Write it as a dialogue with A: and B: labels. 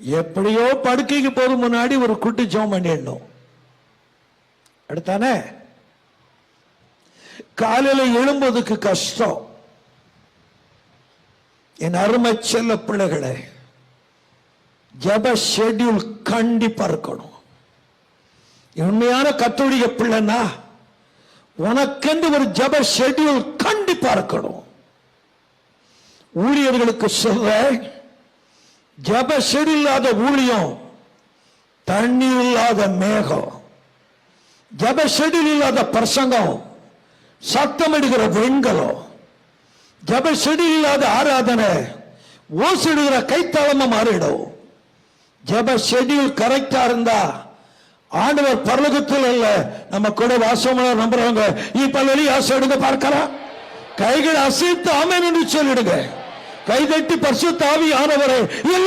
A: எப்படியோ படுக்கைக்கு போது முன்னாடி ஒரு குட்டி ஜோம் பண்ணிடணும். அடுத்தானே? காலையில் எழும்புவதுக்கு கஷ்டம். என் அருமை செல்ல பிள்ளைகளே ஜப ஷெட்யூல் கண்டிப்பா இருக்கணும். உண்மையான கத்தோடைய பிள்ளைன்னா உனக்கென்று ஒரு ஜப ஷெட்யூல் கண்டிப்பா இருக்கணும். ஊழியர்களுக்கு சொல்றேன் ஜப செடி இல்லாத ஊழியம் தண்ணி இல்லாத மேகம் ஜப செடி இல்லாத பிரசங்கம் சத்தம் எடுக்கிற வெண்கலம் ஜப செடி இல்லாத ஆராதனை ஓசிடுகிற கைத்தளமா மாறிடும். ஜப செடியில் கரெக்டா இருந்தா ஆண்டவர் பரலோகத்தில் இல்ல நம்ம கூட வாசமான நம்புறவங்க இப்ப வெளியே ஆசை எடுங்க பார்க்கலாம். கைகள் அசைத்து ஆமென் என்று சொல்லிடுங்க. கைதட்டி பரிசுத்த ஆவி ஆனவரே இல்ல